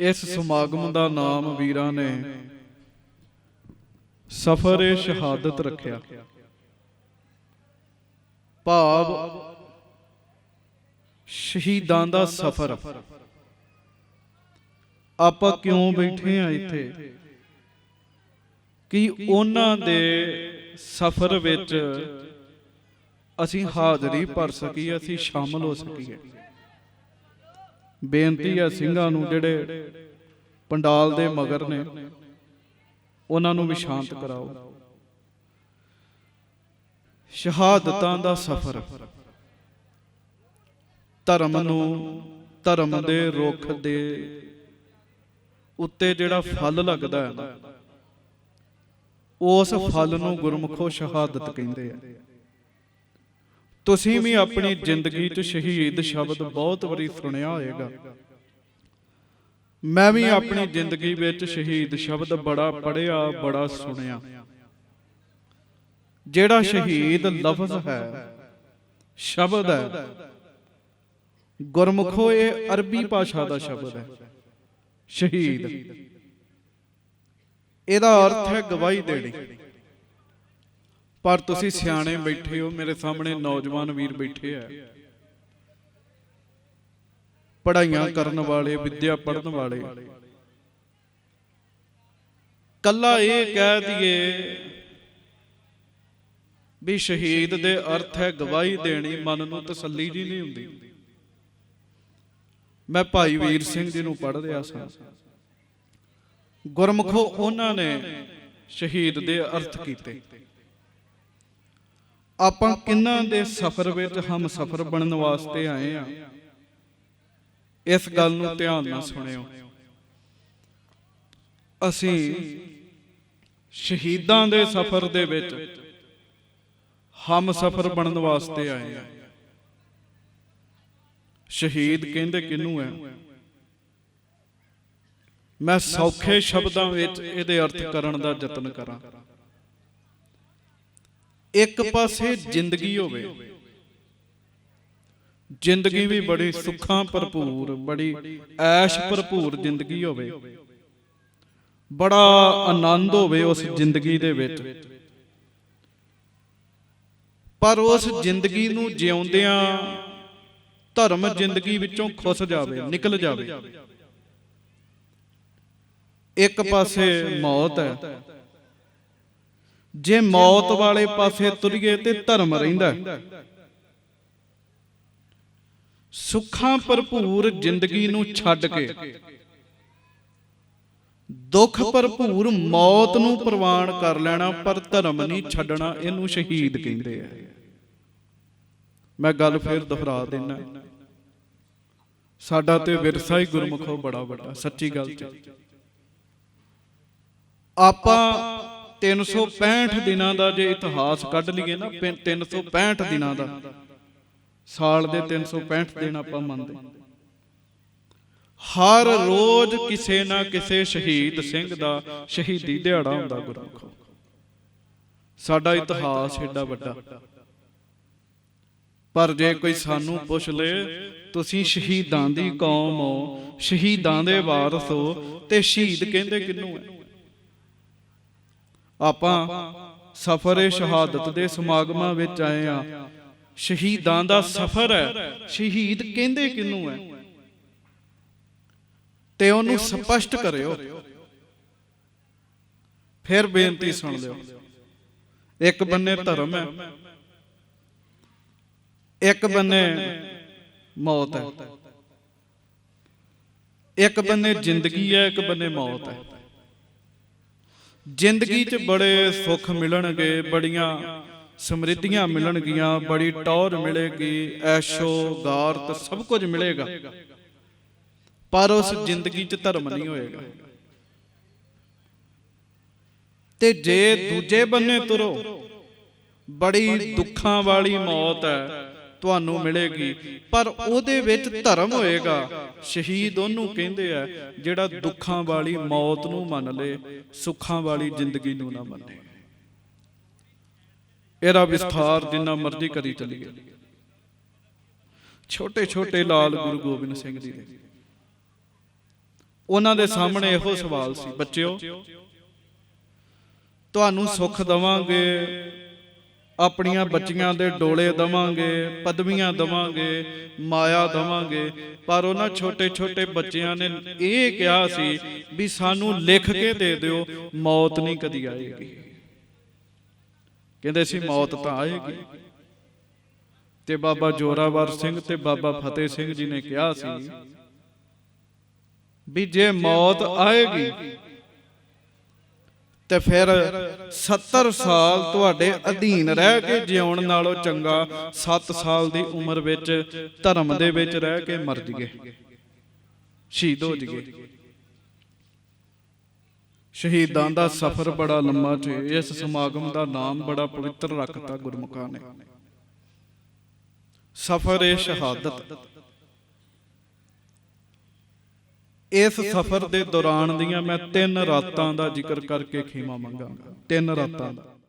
ਇਸ ਸਮਾਗਮ ਦਾ ਨਾਮ ਵੀਰਾਂ ਨੇ ਸਫਰ ਸ਼ਹਾਦਤ ਰੱਖਿਆ। ਭਾਵ ਸ਼ਹੀਦਾਂ ਦਾ ਸਫਰ। ਆਪਾਂ ਕਿਉਂ ਬੈਠੇ ਆ ਇੱਥੇ? ਕਿ ਉਹਨਾਂ ਦੇ ਸਫਰ ਵਿੱਚ ਅਸੀਂ ਹਾਜ਼ਰੀ ਭਰ ਸਕੀਏ, ਅਸੀਂ ਸ਼ਾਮਲ ਹੋ ਸਕੀਏ। ਬੇਨਤੀ ਹੈ ਸਿੰਘਾਂ ਨੂੰ ਜਿਹੜੇ ਪੰਡਾਲ ਦੇ ਮਗਰ ਨੇ ਉਹਨਾਂ ਨੂੰ ਵੀ ਸ਼ਾਂਤ ਕਰਾਓ। ਸ਼ਹਾਦਤਾਂ ਦਾ ਸਫ਼ਰ। ਧਰਮ ਨੂੰ ਧਰਮ ਦੇ ਰੁੱਖ ਦੇ ਉੱਤੇ ਜਿਹੜਾ ਫਲ ਲੱਗਦਾ ਹੈ ਉਸ ਫਲ ਨੂੰ ਗੁਰਮੁਖੋ ਸ਼ਹਾਦਤ ਕਹਿੰਦੇ ਆ। ਤੁਸੀਂ ਵੀ ਆਪਣੀ ਜ਼ਿੰਦਗੀ 'ਚ ਸ਼ਹੀਦ ਸ਼ਬਦ ਬਹੁਤ ਵਾਰੀ ਸੁਣਿਆ ਹੋਵੇਗਾ ਮੈਂ ਵੀ ਆਪਣੀ ਜ਼ਿੰਦਗੀ ਵਿੱਚ ਸ਼ਹੀਦ ਸ਼ਬਦ ਬੜਾ ਪੜਿਆ ਬੜਾ ਸੁਣਿਆ। ਜਿਹੜਾ ਸ਼ਹੀਦ ਲਫ਼ਜ਼ ਹੈ ਸ਼ਬਦ ਹੈ। ਗੁਰਮੁਖੋ ਇਹ ਅਰਬੀ ਭਾਸ਼ਾ ਦਾ ਸ਼ਬਦ ਹੈ। ਸ਼ਹੀਦ। ਇਹਦਾ ਅਰਥ ਹੈ ਗਵਾਹੀ ਦੇਣੀ। ਪਰ ਤੁਸੀਂ ਸਿਆਣੇ ਬੈਠੇ ਹੋ ਮੇਰੇ ਸਾਹਮਣੇ ਨੌਜਵਾਨ ਵੀਰ ਬੈਠੇ ਆ। ਪੜਾਈਆਂ ਕਰਨ ਵਾਲੇ ਵਿੱਦਿਆ ਪੜਨ ਵਾਲੇ। ਕੱਲਾ ਇਹ ਕਹਿ ਦਈਏ ਵੀ ਸ਼ਹੀਦ ਦੇ ਅਰਥ ਹੈ ਗਵਾਹੀ ਦੇਣੀ ਮਨ ਨੂੰ ਤਸੱਲੀ ਜੀ ਨਹੀਂ ਹੁੰਦੀ। ਮੈਂ ਭਾਈ ਵੀਰ ਸਿੰਘ ਜੀ ਨੂੰ ਪੜ੍ਹ ਰਿਹਾ ਸਾਂ। ਗੁਰਮੁਖੋ ਉਹਨਾਂ ਨੇ ਸ਼ਹੀਦ ਦੇ ਅਰਥ ਕੀਤੇ। ਆਪਾਂ ਕਿੰਨਾਂ ਦੇ ਸਫ਼ਰ ਵਿੱਚ ਹਮ ਸਫ਼ਰ ਬਣਨ ਵਾਸਤੇ ਆਏ ਆ? ਇਸ ਗੱਲ ਨੂੰ ਧਿਆਨ ਨਾਲ ਸੁਣਿਓ। ਅਸੀਂ ਸ਼ਹੀਦਾਂ ਦੇ ਸਫ਼ਰ ਦੇ ਵਿੱਚ ਹਮ ਸਫ਼ਰ ਬਣਨ ਵਾਸਤੇ ਆਏ ਆ। ਸ਼ਹੀਦ ਕਹਿੰਦੇ ਕਿਹਨੂੰ ਹੈ ਮੈਂ ਸੌਖੇ ਸ਼ਬਦਾਂ ਵਿੱਚ ਇਹਦੇ ਅਰਥ ਕਰਨ ਦਾ ਯਤਨ ਕਰਾਂ। ਇੱਕ ਪਾਸੇ ਜ਼ਿੰਦਗੀ ਹੋਵੇ। ਜ਼ਿੰਦਗੀ ਵੀ ਬੜੀ ਸੁੱਖਾਂ ਭਰਪੂਰ, ਬੜੀ ਐਸ਼ ਭਰਪੂਰ ਜ਼ਿੰਦਗੀ ਹੋਵੇ। ਬੜਾ ਆਨੰਦ ਹੋਵੇ ਉਸ ਜ਼ਿੰਦਗੀ ਦੇ ਵਿੱਚ। ਪਰ ਉਸ ਜ਼ਿੰਦਗੀ ਨੂੰ ਜਿਉਂਦਿਆਂ ਧਰਮ ਜ਼ਿੰਦਗੀ ਵਿੱਚੋਂ ਖੁੱਸ ਜਾਵੇ, ਨਿਕਲ ਜਾਵੇ। ਇੱਕ ਪਾਸੇ ਮੌਤ ਹੈ। ਜੇ ਮੌਤ ਵਾਲੇ ਪਾਸੇ ਤੁਰੀਏ ਤੇ ਧਰਮ ਰਹਿੰਦਾ। ਸੁੱਖਾਂ ਭਰਪੂਰ ਜ਼ਿੰਦਗੀ ਨੂੰ ਛੱਡ ਕੇ। ਦੁੱਖ ਭਰਪੂਰ ਮੌਤ ਨੂੰ ਪ੍ਰਵਾਨ ਕਰ ਲੈਣਾ ਪਰ ਧਰਮ ਨਹੀਂ ਛੱਡਣਾ ਇਹਨੂੰ ਸ਼ਹੀਦ ਕਹਿੰਦੇ ਆ। ਮੈਂ ਗੱਲ ਫੇਰ ਦੁਹਰਾ ਦੇਣਾ ਸਾਡਾ ਤੇ ਵਿਰਸਾ ਹੀ ਗੁਰਮੁਖੋ ਬੜਾ ਵੱਡਾ ਸੱਚੀ ਗੱਲ ਚ। ਆਪਾਂ 365 ਦਿਨਾਂ ਦਾ ਜੇ ਇਤਿਹਾਸ ਕੱਢ ਲਈਏ ਨਾ 365 ਦਿਨਾਂ ਦਾ। ਸਾਲ ਦੇ 365 ਦਿਨ ਆਪਾਂ ਮੰਨਦੇ। ਹਰ ਰੋਜ਼ ਕਿਸੇ ਨਾ ਕਿਸੇ ਸ਼ਹੀਦ ਸਿੰਘ ਦਾ ਸ਼ਹੀਦੀ ਦਿਹਾੜਾ ਹੁੰਦਾ ਗੁਰਮੁਖੋ। ਸਾਡਾ ਇਤਿਹਾਸ ਏਡਾ ਵੱਡਾ। ਪਰ ਜੇ ਕੋਈ ਸਾਨੂੰ ਪੁੱਛ ਲੇ, ਤੁਸੀਂ ਸ਼ਹੀਦਾਂ ਦੀ ਕੌਮ ਹੋ, ਸ਼ਹੀਦਾਂ ਦੇ ਵਾਰਸ ਹੋ, ਤੇ ਸ਼ਹੀਦ ਕਹਿੰਦੇ ਕਿਹਨੂੰ ਹੈ? ਆਪਾਂ ਸਫ਼ਰੇ ਸ਼ਹਾਦਤ ਦੇ ਸਮਾਗਮਾਂ ਵਿੱਚ ਆਏ ਆ। ਸ਼ਹੀਦਾਂ ਦਾ ਸਫਰ ਹੈ। ਸ਼ਹੀਦ ਕਹਿੰਦੇ ਕਿਹਨੂੰ ਹੈ? ਤੇ ਉਹਨੂੰ ਸਪਸ਼ਟ ਕਰਿਓ। ਫਿਰ ਬੇਨਤੀ ਸੁਣ ਲਿਓ। ਇੱਕ ਬੰਨੇ ਧਰਮ ਹੈ। ਇੱਕ ਬੰਨੇ ਮੌਤ ਹੈ। ਇੱਕ ਬੰਨੇ ਜ਼ਿੰਦਗੀ ਹੈ। ਇੱਕ ਬੰਨੇ ਮੌਤ ਹੈ। ਜ਼ਿੰਦਗੀ 'ਚ ਬੜੇ ਸੁੱਖ ਮਿਲਣਗੇ ਬੜੀਆਂ ਸਮਰਿੱਧੀਆਂ ਮਿਲਣਗੀਆਂ ਬੜੀ ਟੌਰ ਮਿਲੇਗੀ ਐਸ਼ੋ ਗਾਰਤ ਸਭ ਕੁਝ ਮਿਲੇਗਾ। ਪਰ ਉਸ ਜ਼ਿੰਦਗੀ 'ਚ ਧਰਮ ਨਹੀਂ ਹੋਏਗਾ। ਤੇ ਜੇ ਦੂਜੇ ਬੰਨੇ ਤੁਰੋ ਬੜੀ ਦੁੱਖਾਂ ਵਾਲੀ ਮੌਤ ਹੈ। ਤੁਹਾਨੂੰ ਮਿਲੇਗੀ। ਪਰ ਉਹਦੇ ਵਿੱਚ ਧਰਮ ਹੋਏਗਾ। ਸ਼ਹੀਦ ਉਹਨੂੰ ਕਹਿੰਦੇ ਆ ਜਿਹੜਾ ਦੁੱਖਾਂ ਵਾਲੀ ਮੌਤ ਨੂੰ ਮੰਨ ਲੇ ਸੁੱਖਾਂ ਵਾਲੀ ਜ਼ਿੰਦਗੀ ਨੂੰ ਨਾ ਮੰਨੇ। ਇਹਦਾ ਵਿਸਥਾਰ ਜਿੰਨਾ ਮਰਜ਼ੀ ਕਰੀ ਚੱਲੀਏ। ਛੋਟੇ ਛੋਟੇ ਲਾਲ ਗੁਰੂ ਗੋਬਿੰਦ ਸਿੰਘ ਜੀ ਦੇ। ਉਹਨਾਂ ਦੇ ਸਾਹਮਣੇ ਇਹੋ ਸਵਾਲ ਸੀ ਬੱਚਿਓ ਤੁਹਾਨੂੰ ਸੁੱਖ ਦਵਾਂਗੇ। ਆਪਣੀਆਂ ਬੱਚੀਆਂ ਦੇ ਡੋਲੇ ਦਵਾਂਗੇ ਪਦਵੀਆਂ ਦਵਾਂਗੇ ਮਾਇਆ ਦਵਾਂਗੇ। ਪਰ ਉਹਨਾਂ ਛੋਟੇ ਛੋਟੇ ਬੱਚਿਆਂ ਨੇ ਇਹ ਕਿਹਾ ਸੀ ਵੀ ਸਾਨੂੰ ਲਿਖ ਕੇ ਦੇ ਦਿਓ ਮੌਤ ਨਹੀਂ ਕਦੀ ਆਏਗੀ। ਕਹਿੰਦੇ ਸੀ ਮੌਤ ਤਾਂ ਆਏਗੀ। ਤੇ ਬਾਬਾ ਜੋਰਾਵਰ ਸਿੰਘ ਤੇ ਬਾਬਾ ਫਤਿਹ ਸਿੰਘ ਜੀ ਨੇ ਕਿਹਾ ਸੀ ਵੀ ਜੇ ਮੌਤ ਆਏਗੀ ਤੇ ਫਿਰ 70 ਸਾਲ ਤੁਹਾਡੇ ਅਧੀਨ ਰਹਿ ਕੇ ਜਿਉਣ ਨਾਲੋਂ ਚੰਗਾ 7 ਸਾਲ ਦੀ ਉਮਰ ਵਿੱਚ, ਧਰਮ ਦੇ ਵਿੱਚ ਰਹਿ ਕੇ ਮਰ ਜੀਏ। ਸ਼ਹੀਦ ਹੋ ਜੀਏ। ਸ਼ਹੀਦਾਂ ਦਾ ਸਫ਼ਰ ਬੜਾ ਲੰਮਾ ਤੇ ਇਸ ਸਮਾਗਮ ਦਾ ਨਾਮ ਬੜਾ ਪਵਿੱਤਰ ਰੱਖਤਾ ਗੁਰਮੁਖਾਂ ਨੇ। ਸਫ਼ਰ ਏ ਸ਼ਹਾਦਤ। ਇਸ ਸਫ਼ਰ ਦੇ ਦੌਰਾਨ ਦੀਆਂ ਮੈਂ ਤਿੰਨ ਰਾਤਾਂ ਦਾ ਜ਼ਿਕਰ ਕਰਕੇ ਖੀਮਾ ਮੰਗਾਂਗਾ ਤਿੰਨ ਰਾਤਾਂ ਦਾ।